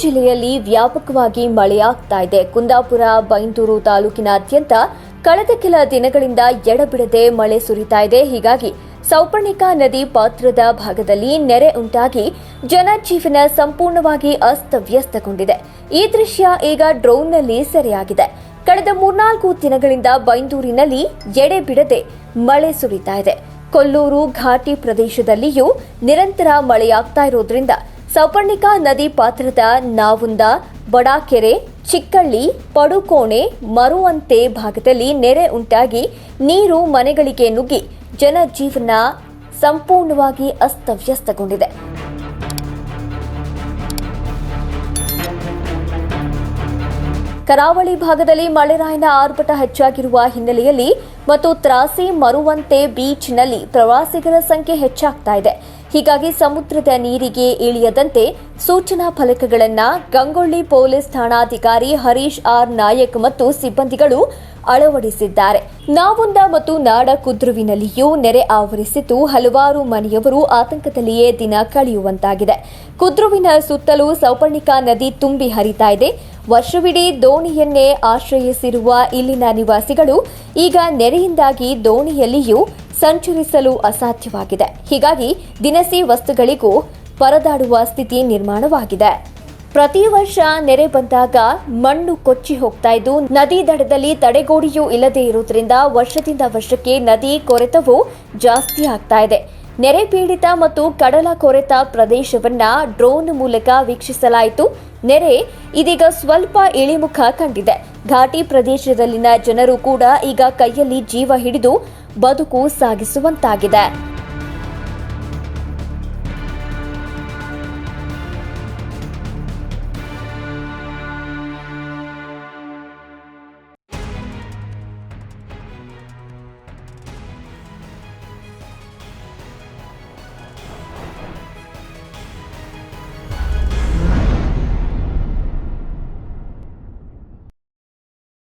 ಜಿಲ್ಲೆಯಲ್ಲಿ ವ್ಯಾಪಕವಾಗಿ ಮಳೆಯಾಗ್ತಾ ಇದೆ. ಕುಂದಾಪುರ, ಬೈಂದೂರು ತಾಲೂಕಿನಾದ್ಯಂತ ಕಳೆದ ಕೆಲ ದಿನಗಳಿಂದ ಎಡಬಿಡದೆ ಮಳೆ ಸುರಿತಾ ಇದೆ. ಹೀಗಾಗಿ ಸೌಪರ್ಣಿಕಾ ನದಿ ಪಾತ್ರದ ಭಾಗದಲ್ಲಿ ನೆರೆ ಉಂಟಾಗಿ ಜನಜೀವನ ಸಂಪೂರ್ಣವಾಗಿ ಅಸ್ತವ್ಯಸ್ತಗೊಂಡಿದೆ. ಈ ದೃಶ್ಯ ಈಗ ಡ್ರೋನ್ನಲ್ಲಿ ಸೆರೆಯಾಗಿದೆ. ಕಳೆದ ಮೂರ್ನಾಲ್ಕು ದಿನಗಳಿಂದ ಬೈಂದೂರಿನಲ್ಲಿ ಎಡೆ ಬಿಡದೆ ಮಳೆ ಸುರಿತಾ ಇದೆ. ಕೊಲ್ಲೂರು, ಘಾಟಿ ಪ್ರದೇಶದಲ್ಲಿಯೂ ನಿರಂತರ ಮಳೆಯಾಗ್ತಾ ಇರೋದ್ರಿಂದ ಸೌಪರ್ಣಿಕಾ ನದಿ ಪಾತ್ರದ ನಾವುಂದ ಬಡಾಕೆರೆ, ಚಿಕ್ಕಳ್ಳಿ, ಪಡುಕೋಣೆ, ಮರುವಂತೆ ಭಾಗದಲ್ಲಿ ನೆರೆ ಉಂಟಾಗಿ ನೀರು ಮನೆಗಳಿಗೆ ನುಗ್ಗಿ ಜನಜೀವನ ಸಂಪೂರ್ಣವಾಗಿ ಅಸ್ತವ್ಯಸ್ತಗೊಂಡಿದೆ. ಕರಾವಳಿ ಭಾಗದಲ್ಲಿ ಮಳೆರಾಯನ ಆರ್ಭಟ ಹೆಚ್ಚಾಗಿರುವ ಹಿನ್ನೆಲೆಯಲ್ಲಿ ಮತ್ತು ತ್ರಾಸಿ ಮರುವಂತೆ ಬೀಚ್ನಲ್ಲಿ ಪ್ರವಾಸಿಗರ ಸಂಖ್ಯೆ ಹೆಚ್ಚಾಗ್ತಾ ಇದೆ. ಹೀಗಾಗಿ ಸಮುದ್ರದ ನೀರಿಗೆ ಇಳಿಯದಂತೆ ಸೂಚನಾ ಫಲಕಗಳನ್ನು ಗಂಗೊಳ್ಳಿ ಪೊಲೀಸ್ ಠಾಣಾಧಿಕಾರಿ ಹರೀಶ್ ಆರ್ ನಾಯಕ್ ಮತ್ತು ಸಿಬ್ಬಂದಿಗಳು ಅಳವಡಿಸಿದ್ದಾರೆ. ನಾವುಂದ ಮತ್ತು ನಾಡ ಕುದ್ರುವಿನಲ್ಲಿಯೂ ನೆರೆ ಆವರಿಸಿದ್ದು ಹಲವಾರು ಮನೆಯವರು ಆತಂಕದಲ್ಲಿಯೇ ದಿನ ಕಳೆಯುವಂತಾಗಿದೆ. ಕುದ್ರುವಿನ ಸುತ್ತಲೂ ಸೌಪರ್ಣಿಕಾ ನದಿ ತುಂಬಿ ಹರಿತಾ ಇದೆ. ವರ್ಷವಿಡೀ ದೋಣಿಯನ್ನೇ ಆಶ್ರಯಿಸಿರುವ ಇಲ್ಲಿನ ನಿವಾಸಿಗಳು ಈಗ ನೆರೆಯಿಂದಾಗಿ ದೋಣಿಯಲ್ಲಿಯೂ ಸಂಚರಿಸಲು ಅಸಾಧ್ಯವಾಗಿದೆ. ಹೀಗಾಗಿ ದಿನಸಿ ವಸ್ತುಗಳಿಗೂ ಪರದಾಡುವ ಸ್ಥಿತಿ ನಿರ್ಮಾಣವಾಗಿದೆ. ಪ್ರತಿ ವರ್ಷ ನೆರೆ ಬಂದಾಗ ಮಣ್ಣು ಕೊಚ್ಚಿ ಹೋಗ್ತಾ ಇದ್ದು, ನದಿ ದಡದಲ್ಲಿ ತಡೆಗೋಡೆಯೂ ಇಲ್ಲದೆ ಇರುವುದರಿಂದ ವರ್ಷದಿಂದ ವರ್ಷಕ್ಕೆ ನದಿ ಕೊರೆತವು ಜಾಸ್ತಿ ಆಗ್ತಾ ಇದೆ. ನೆರೆ ಪೀಡಿತ ಮತ್ತು ಕಡಲ ಕೊರೆತ ಪ್ರದೇಶವನ್ನ ಡ್ರೋನ್ ಮೂಲಕ ವೀಕ್ಷಿಸಲಾಯಿತು. ನೆರೆ ಇದೀಗ ಸ್ವಲ್ಪ ಇಳಿಮುಖ ಕಂಡಿದೆ. ಘಾಟಿ ಪ್ರದೇಶದಲ್ಲಿನ ಜನರು ಕೂಡ ಈಗ ಕೈಯಲ್ಲಿ ಜೀವ ಹಿಡಿದು ಬದುಕು ಸಾಗಿಸುವಂತಾಗಿದೆ.